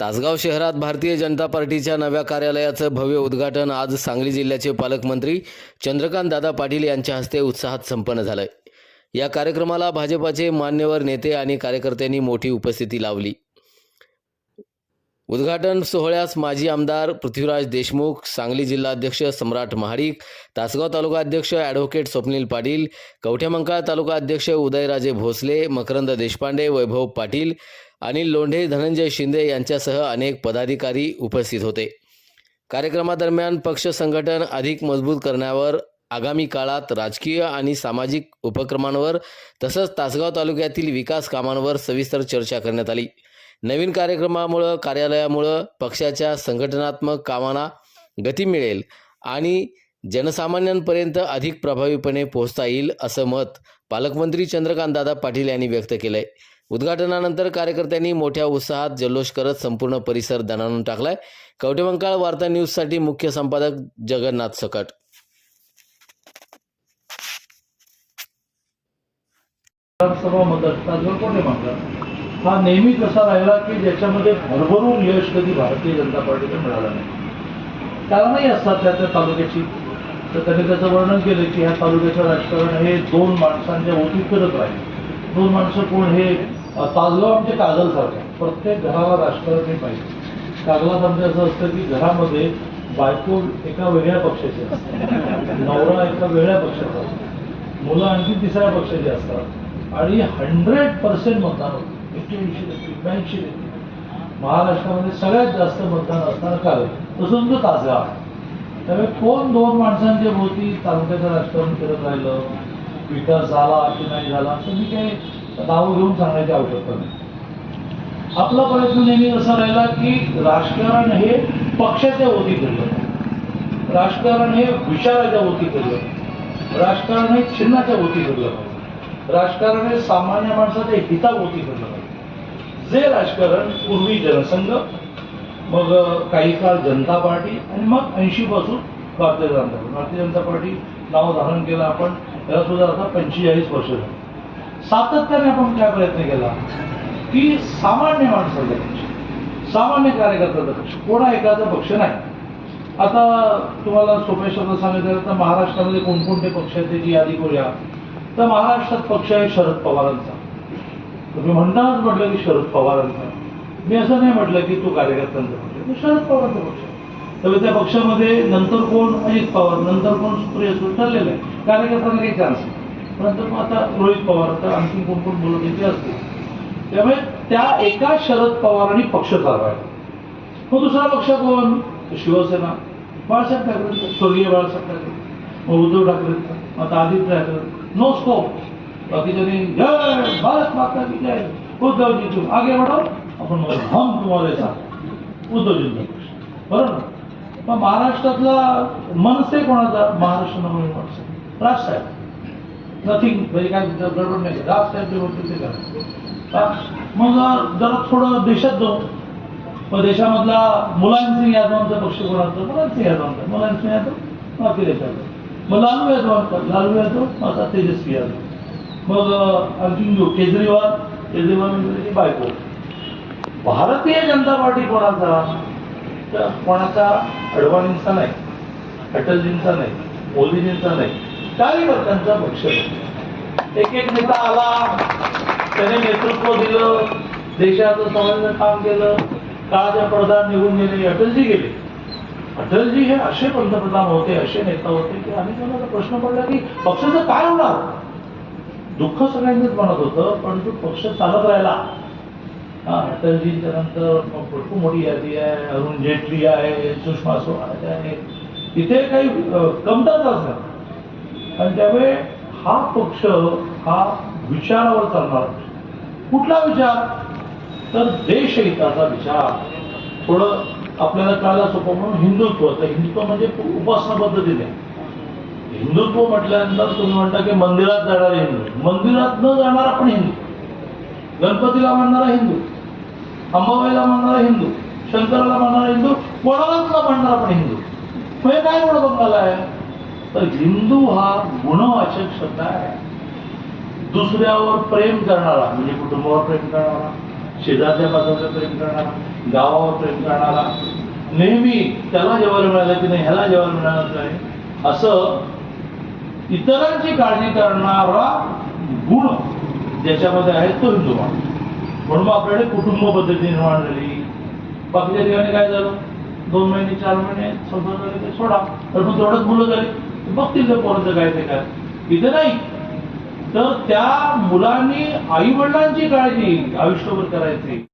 तासगाव शहरात भारतीय जनता पार्टीच्या नव्या कार्यालयाचं भव्य उद्घाटन आज सांगली जिल्ह्याचे पालकमंत्री चंद्रकांत दादा पाटील यांच्या हस्ते उत्साहात संपन्न झालंय. या कार्यक्रमाला भाजपाचे मान्यवर नेते आणि कार्यकर्त्यांनी मोठी उपस्थिती लावली. उद्घाटन सोहळ्यास माजी आमदार पृथ्वीराज देशमुख सांगली जिल्हाध्यक्ष सम्राट महाडिक तासगाव तालुका अध्यक्ष ॲडव्होकेट स्वप्नील पाटील कवठ्यामंकाळ तालुका अध्यक्ष उदयराजे भोसले मकरंद देशपांडे वैभव पाटील अनिल लोंढे धनंजय शिंदे यांच्यासह अनेक पदाधिकारी उपस्थित होते. कार्यक्रमादरम्यान पक्ष संघटन अधिक मजबूत करण्यावर आगामी काळात राजकीय आणि सामाजिक उपक्रमांवर तसंच तासगाव तालुक्यातील विकास कामांवर सविस्तर चर्चा करण्यात आली. नवीन कार्यक्रमामुळं कार्यालयामुळं पक्षाच्या संघटनात्मक कामांना गती मिळेल आणि जनसामान्यांपर्यंत अधिक प्रभावीपणे पोहोचता येईल असं मत पालकमंत्री चंद्रकांतदादा पाटील यांनी व्यक्त केलं आहे उद्घाटनानंतर कार्यकर्त्यांनी मोठ्या उत्साहात जल्लोष करत संपूर्ण परिसर दणाणून टाकलाय. कवटेमंकाळ वार्ता न्यूजसाठी मुख्य संपादक जगन्नाथ सकट. हा नेहमी कसा राहिला की ज्याच्यामध्ये भरभरून यश कधी भारतीय जनता पार्टीला मिळालं नाही? कारणही असतात त्या त्या तालुक्याची तर त्यांनी त्याचं वर्णन केलं की ह्या तालुक्याचं राजकारण हे दोन माणसांच्या ओटी करत राहील. दोन माणसं कोण हे अ, आमचे कागलसारखं आहे. प्रत्येक घराला राजकारणी पाहिजे. कागलात आमचं असं असतं की घरामध्ये बायको एका वेगळ्या पक्षाची असते. नवरा एका वेगळ्या पक्षाचा असतो. मुलं आणखी तिसऱ्या पक्षाची असतात. आणि हंड्रेड पर्सेंट मतदान होतं. एक्क्याऐंशी टक्के ब्याऐंशी टक्के. महाराष्ट्रामध्ये सगळ्यात जास्त मतदान असणारं काल. तसं तुमचं ताजा आहे. त्यामुळे कोण दोन माणसांच्या भोवती तालुक्याचं राजकारण करत राहिलं विकास झाला की नाही झाला असं मी काही नावं घेऊन सांगण्याची आवश्यकता नाही. आपला प्रयत्न नेहमी असा राहिला की राजकारण हे पक्षाच्या वती केलं राजकारण हे विचाराच्या वती केलं राजकारण हे चिन्हाच्या वती केलं राजकारण हे सामान्य माणसाच्या हिताभोवती केलं जे राजकारण पूर्वी जनसंघ मग काही काळ जनता पार्टी आणि मग ऐंशी पासून भारतीय जनता भारतीय जनता पार्टी नाव धारण केलं आपण त्याला सुद्धा आता पंचेचाळीस वर्ष झाली. सातत्याने आपण काय प्रयत्न केला? की सामान्य माणसाचा पक्ष सामान्य कार्यकर्त्याचा पक्ष कोणा एकाचा पक्ष नाही. आता तुम्हाला सोप्या शब्दात सांगायचं तर महाराष्ट्रामध्ये कोणकोणते पक्ष आहेत त्याची यादी करूया. तर महाराष्ट्रात पक्ष आहे शरद पवारांचा. तुम्ही म्हणणारच म्हटलं की शरद पवारांचा. मी असं नाही म्हटलं की तो कार्यकर्त्यांचा पक्ष तो शरद पवारांचा पक्ष त्यामुळे तर त्या पक्षामध्ये नंतर कोण अजित पवार नंतर कोण सुप्रिया सुळे ठरलेलं आहे. कार्यकर्त्यांना काही चान्स नाही. नंतर मग आता रोहित पवार तर आणखी कोण कोण बोलत येते असते त्यामुळे त्या एका शरद पवारांनी पक्ष चालवायला मग दुसरा पक्ष कोण? शिवसेना. बाळासाहेब ठाकरे स्वर्गीय बाळासाहेब ठाकरे. मग उद्धव ठाकरे आता आदित्य ठाकरे. नो स्कोप बाकीच्यानी जय भारत माता की जय. उद्धवजी आगे बढ़ो आपण हम तुम्हाला उद्धवजींचा पक्ष बरोबर? ना? मग महाराष्ट्रातला मनसे कोणाचा? महाराष्ट्र नवनिर्माण मनसे. राज साहेब. नथिंग म्हणजे काय गडबड नाही. राज साहेब जे बोलतील ते करा मग जरा थोडं देशात जाऊ. मग देशामधला मुलायमसिंग यादवांचा पक्ष कोणाचा मुलायमसिंग यादवांचा मुलायमसिंग यादव बाकी देशात मग लालू यादवांचा लालू यादव आता तेजस्वी यादव. मग आणखी जो केजरीवाल. केजरीवाल म्हणजे बायको. भारतीय जनता पार्टी कोणाचा? कोणाचा अडवाणींचा नाही अटलजींचा नाही मोदीजींचा नाही कार्यकर्त्यांचा पक्ष एक एक नेता आला त्याने नेतृत्व दिलं देशाचं समाजाचं काम केलं काळाच्या पडदार निघून गेले अटलजी गेले. अटलजी हे असे पंतप्रधान होते असे नेता होते की आम्ही त्यांना प्रश्न पडला की पक्षाचं काय होणार? दुःख सगळ्यांनीच म्हणत होतं परंतु पक्ष चालत राहिला. हा. अटलजींच्या नंतर भरपूर मोठी यादी आहे. अरुण जेटली आहे सुषमा स्वराज आहे. इथे काही कमतात असतात आणि त्यामुळे हा पक्ष हा विचारावर चालणार कुठला विचार? तर देशहिताचा विचार. थोडं आपल्याला कळायला सोपं म्हणून हिंदुत्व. तर हिंदुत्व म्हणजे उपासना पद्धतीने. हिंदुत्व म्हटल्यानंतर तुम्ही म्हणता की मंदिरात जाणारे हिंदू. मंदिरात न जाणार आपण हिंदू. गणपतीला मानणारा हिंदू अंबाबाईला मानणारा हिंदू शंकराला मानणारा हिंदू कोणालाच ना मानणारा पण हिंदू. म्हणजे काय गुण बंगाला आहे? तर हिंदू हा गुणवाचक शब्द आहे. दुसऱ्यावर प्रेम करणारा म्हणजे कुटुंबावर प्रेम करणारा शेजारच्या पाजारला प्रेम करणारा गावावर प्रेम करणारा नेहमी त्याला जेवायला मिळालं की नाही ह्याला जेवायला मिळालं नाही असं इतरांची काळजी करणारा गुण ज्याच्यामध्ये आहे तो हिंदू माणूस म्हणून मग आपल्याकडे कुटुंब पद्धती निर्माण झाली. बाकीच्या ठिकाणी काय झालं? दोन महिने चार महिने संसार झाले ते सोडा. तर मग तेवढंच मुलं झाली. बघतील ते पोराचं काय ते काय इथे नाही. तर त्या मुलांनी आई वडिलांची काळजी आयुष्यभर करायची.